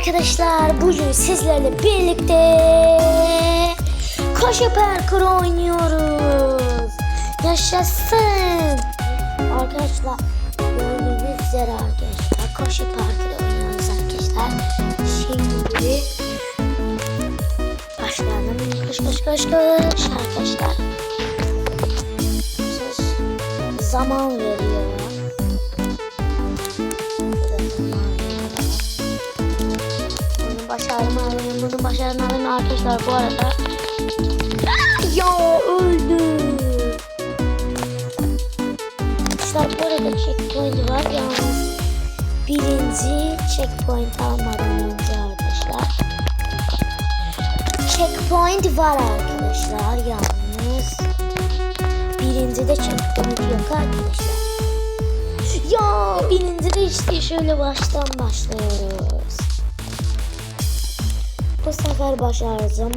arkadaşlar bugün sizlerle birlikte koşu parkuru oynuyoruz. Yaşasın. Arkadaşlar gördüğünüz üzere arkadaşlar koşu parkuru oynuyoruz arkadaşlar. Şimdi başlayalım. Koş koş koş koş arkadaşlar. Zaman veriyor. Bunu başarmalıyım, bunu başarmalıyım arkadaşlar bu arada. Ya öldü. Arkadaşlar bu arada checkpoint var yalnız birinci checkpoint almadan önce arkadaşlar. Checkpoint var arkadaşlar yalnız birinci de checkpoint yok arkadaşlar. Ya birinci de işte şöyle baştan başlıyoruz. Bu sefer başaracağım.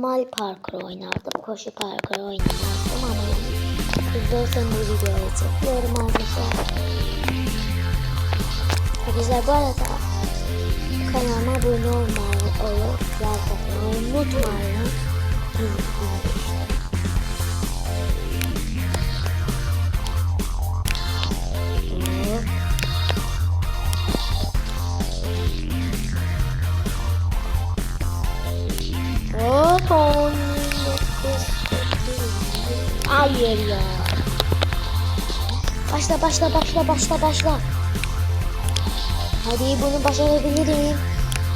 Normal parkur oynardım, koşu parkuru oynamazdım ama izlersen bu videoyu çekiyorum arkadaşlar. Arkadaşlar bu arada kanalıma abone olmayı, olup like atmayı unutmayın. Hayır ya. Başla başla başla başla başla. Hadi bunu başarabilirim.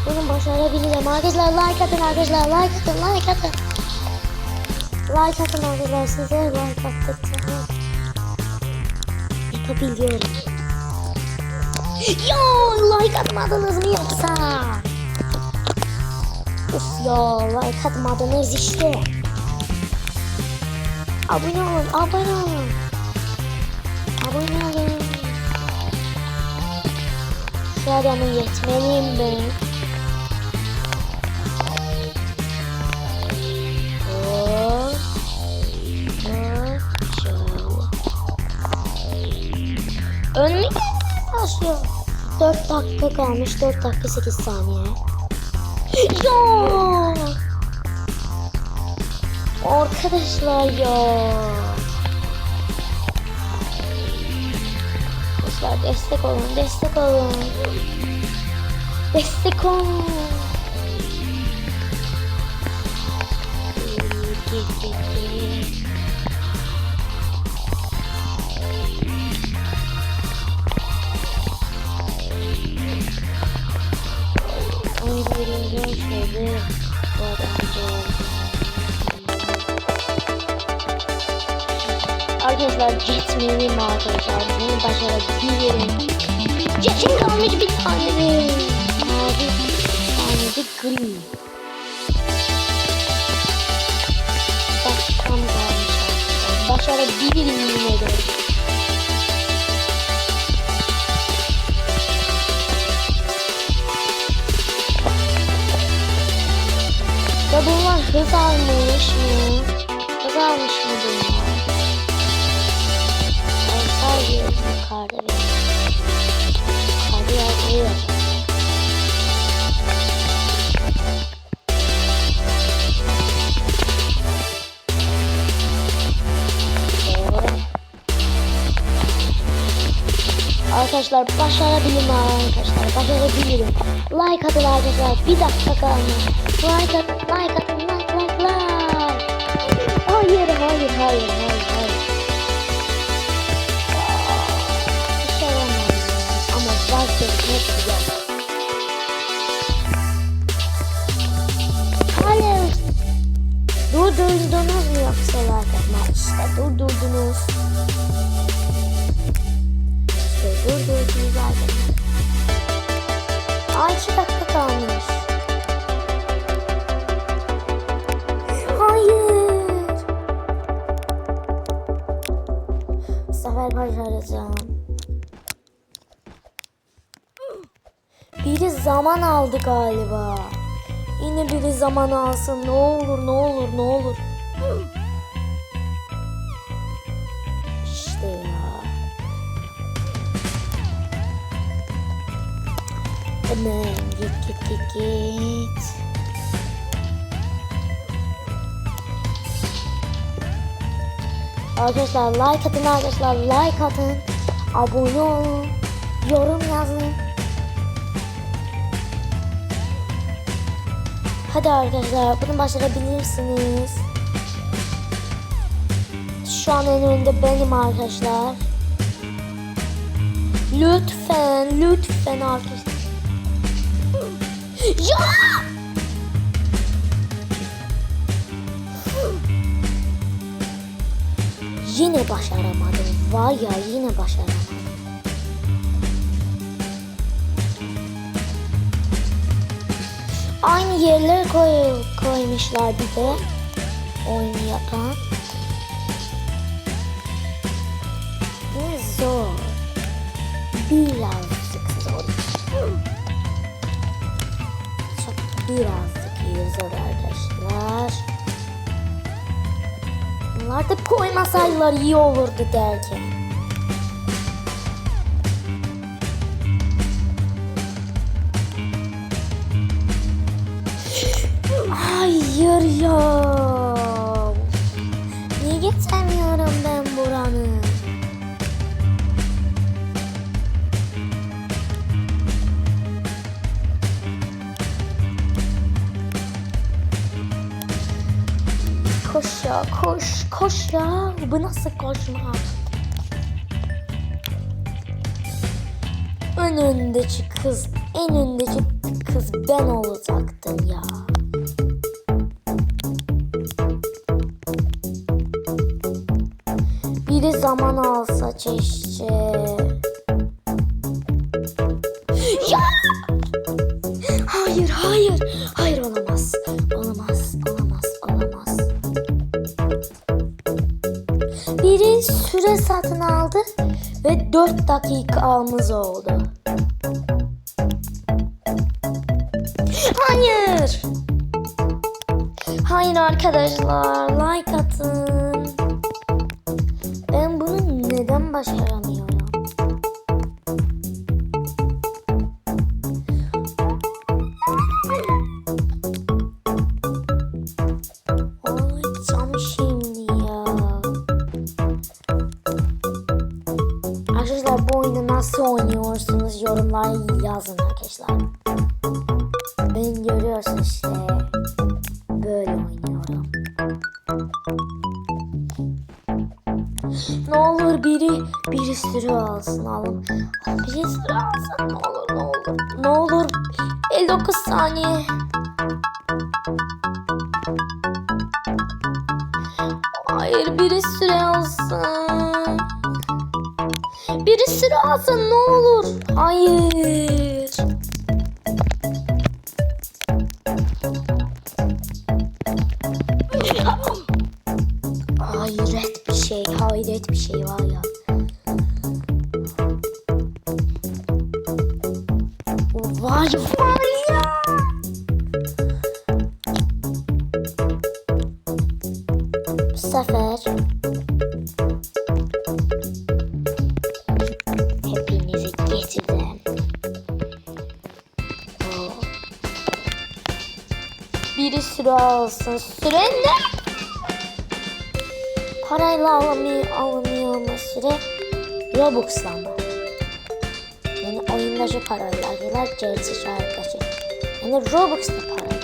Bunu başarabilirim. Arkadaşlar like atın arkadaşlar like atın like atın. Like atın arkadaşlar size like atın. Yapabiliyorum. Ya like atmadınız mı yoksa? Of ya like atmadınız işte. Abone olun, abone olun. Abone olun. Şu adamı yetmeliyim ben. Hop. Hop. Şöyle. Önüne başlıyor. 4 dakika kalmış. 4 dakika 8 saniye. Ya! Arkadaşlar ya. Arkadaşlar destek olun, destek olun. Destek olun. Onu veriyorum şöyle. Bu adamı arkadaşlar gitmeyeyim arkadaşlar. Bunu başarabilirim. Geçin kalmış bir tane mi? Mavi tane de green. Başkan kalmış arkadaşlar. Başarabilirim yine de. Ya bunlar hız almış mı? Hız almış mı bunlar? Sadece yukarıda bir. Arkadaşlar başarabilirim arkadaşlar başarabilirim. Like atın arkadaşlar bir dakika kalmış. Like at, like atın, like, like, like. Hayır, hayır, hayır, hayır. Ama vazgeçmek yok. Hayır. Durdurdunuz mu yoksa like atma? İşte durdurdunuz. Zaman aldı galiba. Yine biri zaman alsın. Ne olur, ne olur, ne olur. İşte ya. Hemen git git git git. Arkadaşlar like atın arkadaşlar like atın. Abone olun. Yorum yazın. Hadi arkadaşlar bunu başarabilirsiniz. Şu an en önde benim arkadaşlar. Lütfen, lütfen arkadaşlar. Ya! Yine başaramadım. Var ya yine başaramadım. Aynı yerlere koy, koymuşlar bir de. Oyunu yapan. Bu zor. Birazcık zor. Çok birazcık zor arkadaşlar. Bunlar da koymasaydılar iyi olurdu derken. Ya. Niye geçemiyorum ben buranı? Koş ya koş koş ya. Bu nasıl koşmak? En öndeki kız, en öndeki kız ben olacaktım ya. Biri zaman alsa çeşçe. Ya! Hayır, hayır, hayır olamaz. Olamaz, olamaz, olamaz. Biri süre satın aldı ve 4 dakikamız oldu. Hayır. Hayır arkadaşlar, like atın. Biri biri sürü alsın alım. Biri sürü alsın ne olur ne olur. Ne olur 59 saniye. Hayır biri süre alsın. Biri süre alsın ne olur. Hayır. Biri süre alsın. Süre ne? Parayla alamıyor, alınıyor mu süre? Robux'la mı? Yani oyundaki parayla gelir, gerçi şarkıdaki. Yani Robux'ta para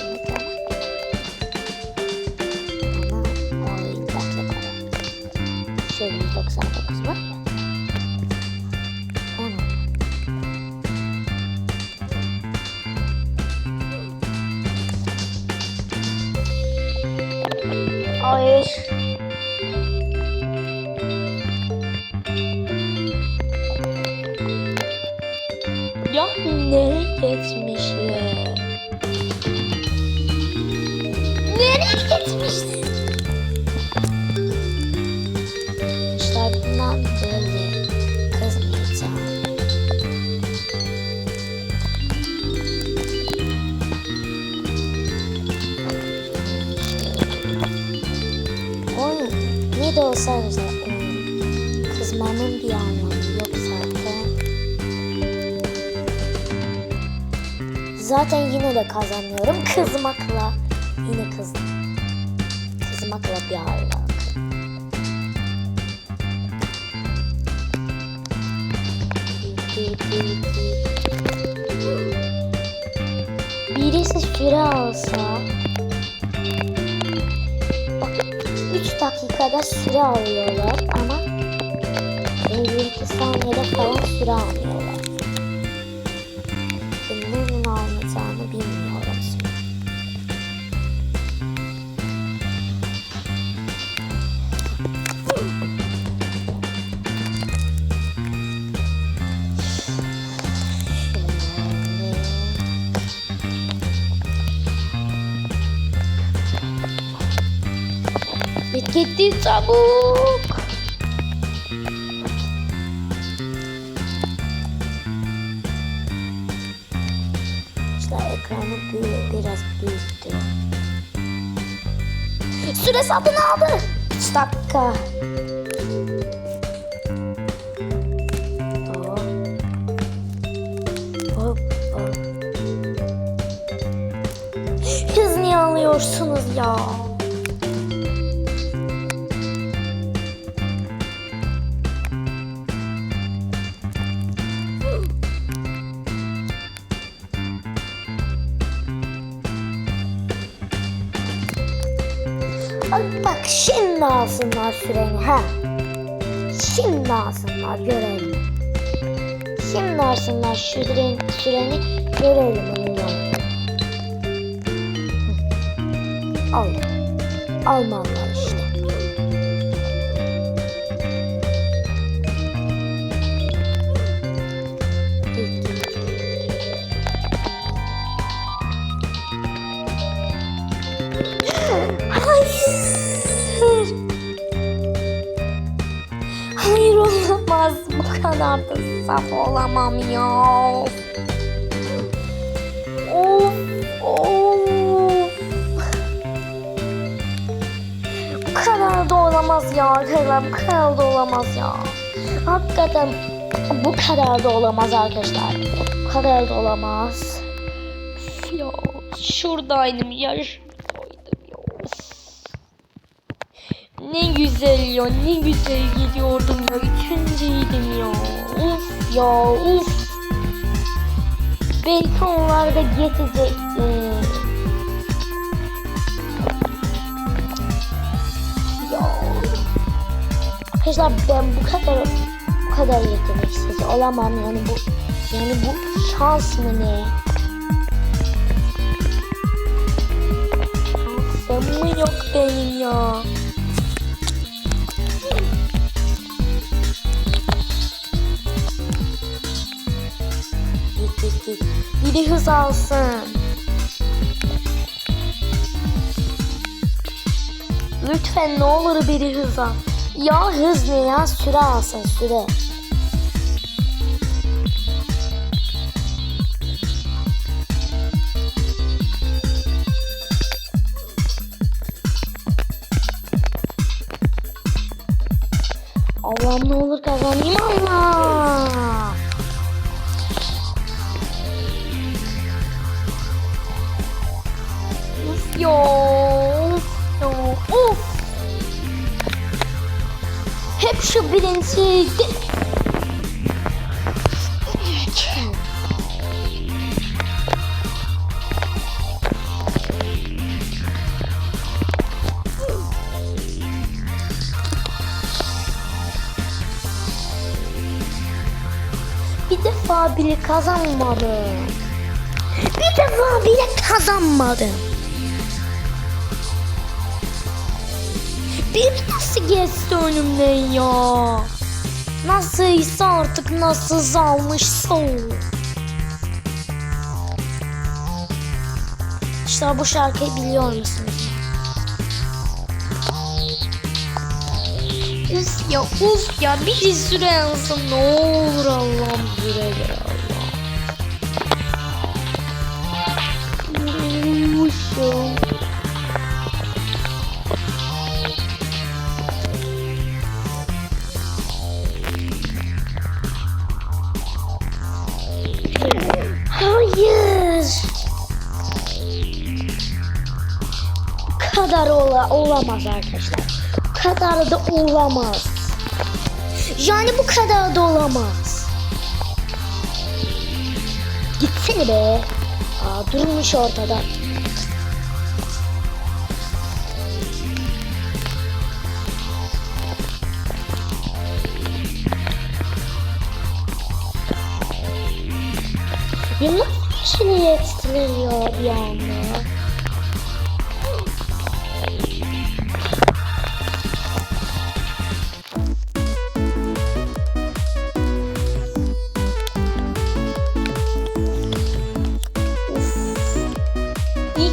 De kazanıyorum kızmakla. Yine kız. Kızmakla bir alaka. Birisi süre alsa Bak 3 dakikada süre alıyorlar ama 52 saniyede falan süre almıyorlar. Gitti çabuk. İşte ekranı büyü, biraz büyüttü. Süre satın aldı. 3 dakika. Siz niye alıyorsunuz ya? Şimdi alsınlar süreni ha. Şimdi alsınlar görelim. Şimdi alsınlar süreni, süreni görelim onları. Al. Almalılar kadar da saf olamam ya. Of of. Bu kadar da olamaz ya arkadaşlar. Bu kadar da olamaz ya. Hakikaten bu kadar da olamaz arkadaşlar. Bu kadar da olamaz. Ya şuradaydım ya. Şuradaydım ya. Of. Ne güzel ya ne güzel gidiyordum ya. Üçüncüydüm ya. Uf ya uf. Belki onlar da geçecekti. Ya. Arkadaşlar ben bu kadar bu kadar yeteneksiz olamam yani bu yani bu şans mı ne? Şansım mı yok benim ya? Git. Biri hız alsın. Lütfen ne olur biri hız al. Ya hız ne ya? Süre alsın süre. Şu birinci. Bir defa bile kazanmadım. Bir defa bile kazanmadım. Bir nasıl geçti önümden ya? Nasılsa artık nasıl almışsa. İşte bu şarkıyı biliyor musunuz? Uf ya uf ya bir süre yansın ne olur Allah'ım süre ver Allah. Olamaz arkadaşlar. Bu kadar da olamaz. Yani bu kadar da olamaz. Gitsene be. Aa, durmuş ortada. Ya nasıl işini yetiştiriyor bir anda?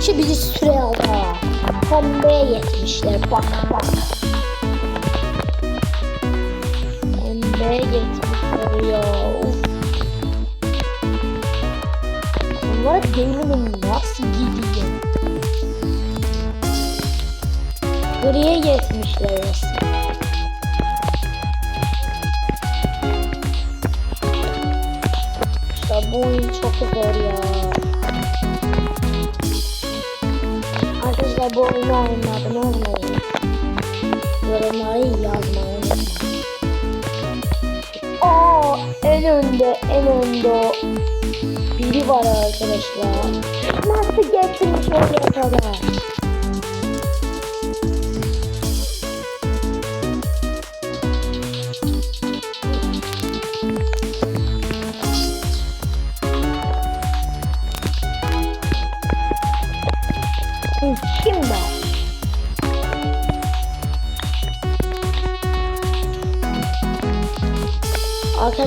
İyi ki biri süre aldı. Pembeye yetmişler. Bak bak. Pembeye yetmişler ya. Uf. Bunlar gelinim nasıl gidiyor? Griye yetmişler resmen. İşte bu oyun çok zor ya. Arkadaşlar bu oyunu oynadım olmayın. Yorumları yazmayı. Aa en önde en önde o biri var arkadaşlar. Nasıl getirmiş oraya kadar?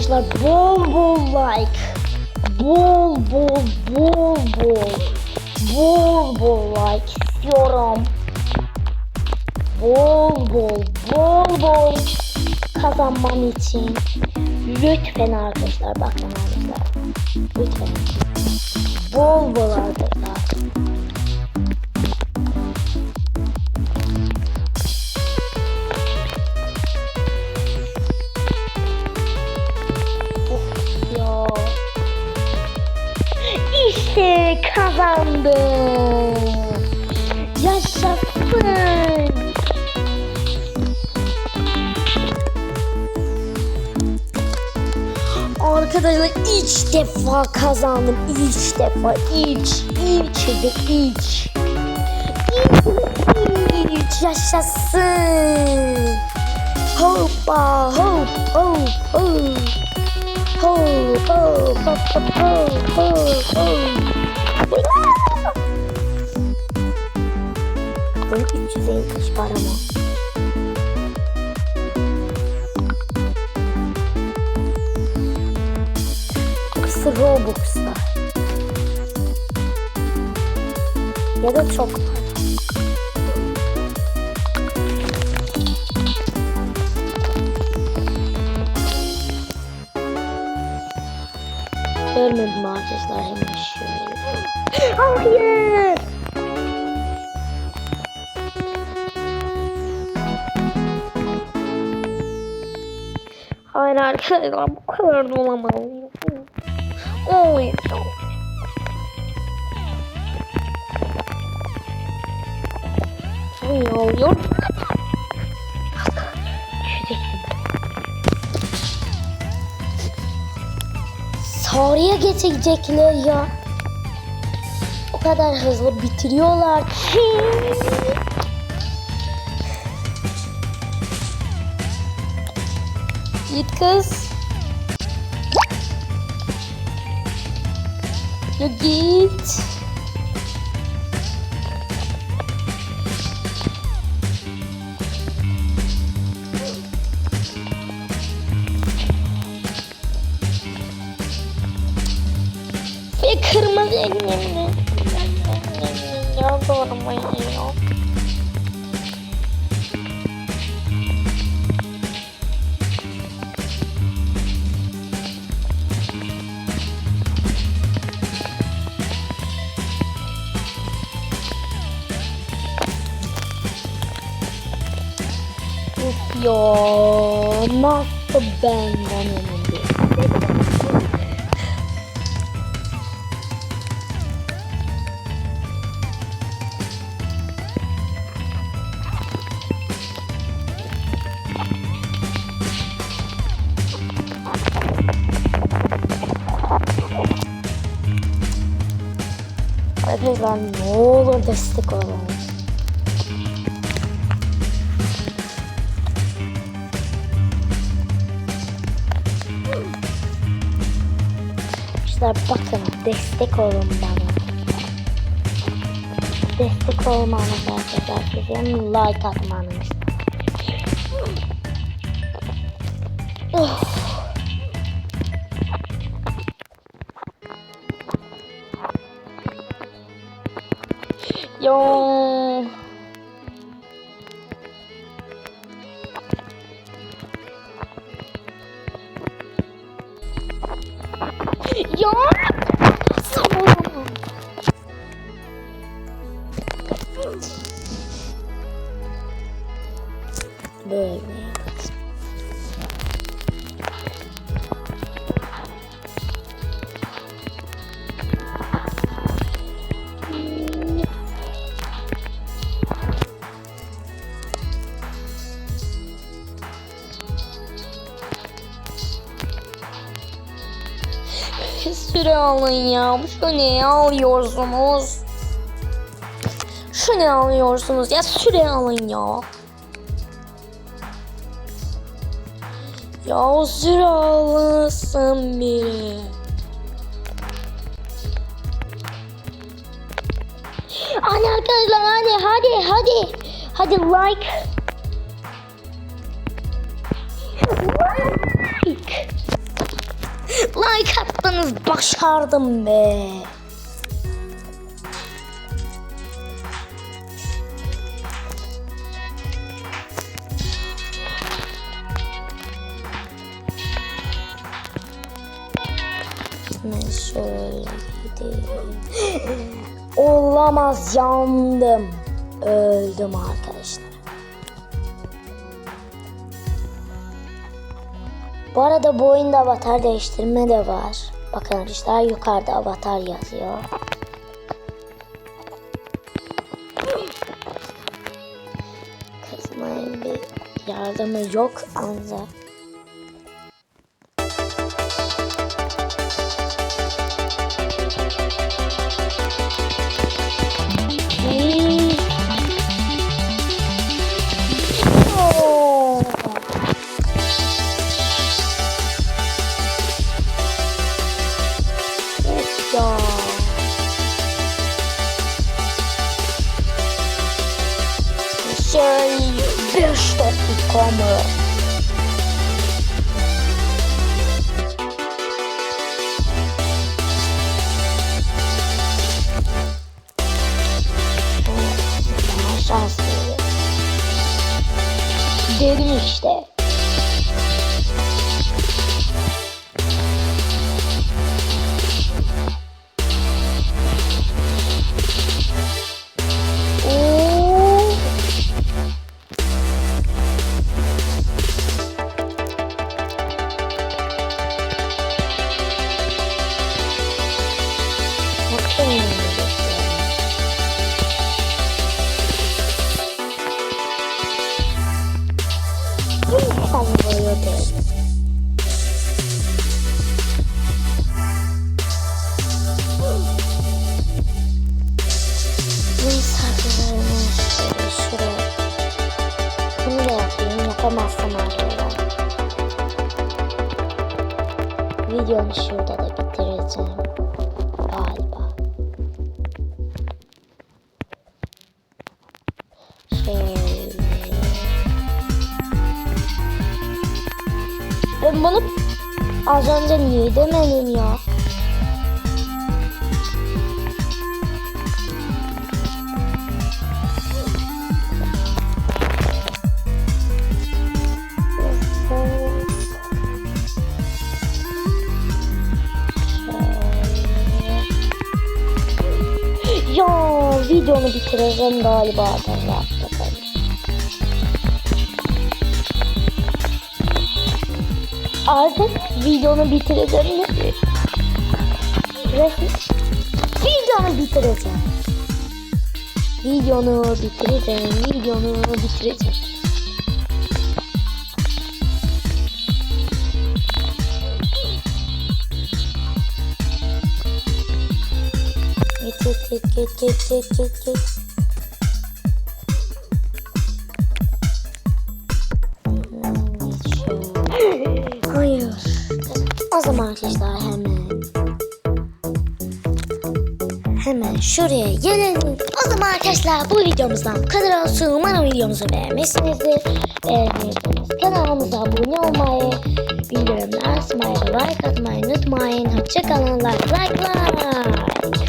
Arkadaşlar bol bol like. Bol bol bol bol. Bol bol like istiyorum. Bol bol bol bol Kazanmam için. Lütfen arkadaşlar bakın arkadaşlar. Lütfen. Bol bol arkadaşlar ilk defa kazandım. İlk defa. İlk. İlk ilk. İlk. İlk. Yaşasın. Hoppa hop hop hop. Ho ho ho ho ho ho ho. Bunun 350 para mı? Yoksa Robux'ta. Ya da çok var. Görmedim arkadaşlar hemen şöyle. Hayır. Hayır arkadaşlar bu kadar da. Olmayacak. Niye oluyor? Düşecektim. Sarıya geçecekler ya. O kadar hızlı bitiriyorlar. Git kız. Ya git. Ve kırmızı elimle. Ya doğramayı ya. Of ya nasıl ben onun diye. Arkadaşlar ne olur destek olun. Arkadaşlar destek olun bana. Destek olmanız sizin like atmanız. Of. Alın ya. Şu ne alıyorsunuz? Şu ne alıyorsunuz ya? Süre alın ya. Ya süre alınsın biri. Hadi arkadaşlar hadi hadi hadi. Hadi like. Like. Like attınız başardım be. Ben şöyle gideyim. Olamaz yandım. Öldüm arkadaşlar. Bu arada bu oyunda avatar değiştirme de var. Bakın arkadaşlar yukarıda avatar yazıyor. Kızmayın bir yardımı yok ancak. 経理して。atamazsam arkadaşlar. Videonu şurada da bitireceğim. Galiba. Şöyle. Ben bunu az önce niye demedim ya? Galiba ben rahatladım. Artık videonu bitireceğim. Videonu bitireceğim. Videonu bitireceğim. Videonu bitireceğim. Git git git git git git git arkadaşlar hemen hemen şuraya gelelim. O zaman arkadaşlar bu videomuzdan bu kadar olsun. Umarım videomuzu beğenmişsinizdir. Beğendiyseniz kanalımıza abone olmayı, bildirimler açmayı like atmayı unutmayın. Hoşçakalın. Like like like.